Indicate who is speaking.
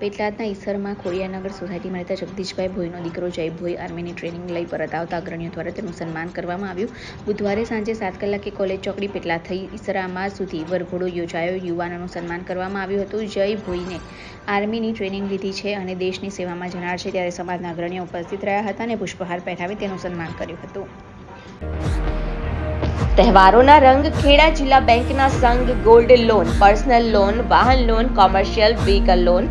Speaker 1: પેટલાદના ઈસરમાં ખોડિયાનગર સોસાયટીમાં રહેતા જગદીશભાઈ ભોઈનો દીકરો જય આર્મીની ટ્રેનિંગ લઈ પરત આવતા અગ્રણીઓ દ્વારા તેનું સન્માન કરવામાં આવ્યું. બુધવારે સાંજે સાત કલાકે કોલેજ ચોકડી પેટલા થઈ ઈસરામાં સુધી વરઘોડો યોજાયો. યુવાનોનું સન્માન કરવામાં આવ્યું હતું. જય ભોઈને આર્મીની ટ્રેનિંગ લીધી છે અને દેશની સેવામાં જનાર છે ત્યારે સમાજના અગ્રણીઓ ઉપસ્થિત રહ્યા હતા અને પુષ્પહાર પહેરાવી તેનું સન્માન કર્યું હતું.
Speaker 2: તહેવારોના રંગ ખેડા જિલ્લા બેંકના સંઘ ગોલ્ડ લોન, પર્સનલ લોન, વાહન loan, commercial vehicle loan